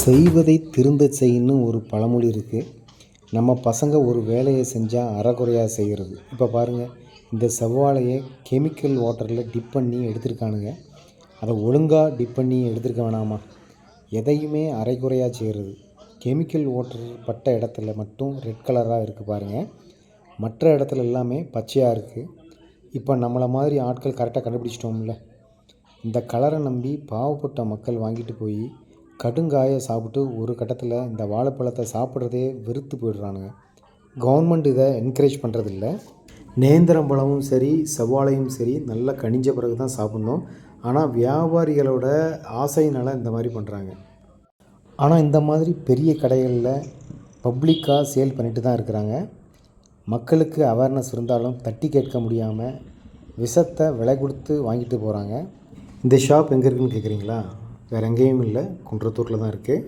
செய்வதை திருந்த செய்யணும் ஒரு பழமொழி இருக்குது நம்ம பசங்க ஒரு வேலையை செஞ்சால் அறகுறையாக செய்கிறது இப்போ பாருங்கள் இந்த செவ்வாழையை கெமிக்கல் வாட்டரில் டிப் பண்ணி எடுத்திருக்கானுங்க. அதை ஒழுங்காக டிப் பண்ணி எடுத்திருக்க வேணாமா? எதையுமே அரைக்குறையாக செய்கிறது கெமிக்கல் வாட்டர் பட்ட இடத்துல மட்டும் ரெட் கலராக இருக்குது பாருங்கள் மற்ற இடத்துல எல்லாமே பச்சையாக இருக்குது இப்போ நம்மளை மாதிரி ஆட்கள் கரெக்டாக கண்டுபிடிச்சிட்டோம்ல. இந்த கலரை நம்பி பாவப்பட்ட மக்கள் வாங்கிட்டு போய் கடுங்காயை சாப்பிட்டு ஒரு கட்டத்தில் இந்த வாழைப்பழத்தை சாப்பிட்றதே வெறுத்து போயிடுறானுங்க. கவர்மெண்ட் இதை என்கரேஜ் பண்ணுறதில்ல நேந்திரம்பழமும் சரி செவ்வாழையும் சரி நல்லா கனிஞ்ச பிறகு தான் சாப்பிட்ணும். ஆனால் வியாபாரிகளோட ஆசையினால் இந்த மாதிரி பண்ணுறாங்க ஆனால் இந்த மாதிரி பெரிய கடைகளில் பப்ளிக்காக சேல் பண்ணிட்டு தான் இருக்கிறாங்க. மக்களுக்கு அவேர்னஸ் இருந்தாலும் தட்டி கேட்க முடியாமல் விஷத்தை விலை கொடுத்து வாங்கிட்டு போகிறாங்க இந்த ஷாப் எங்கே இருக்குன்னு கேட்குறீங்களா வேறு எங்கேயும் இல்லை. குன்றத்தூரில் தான் இருக்குது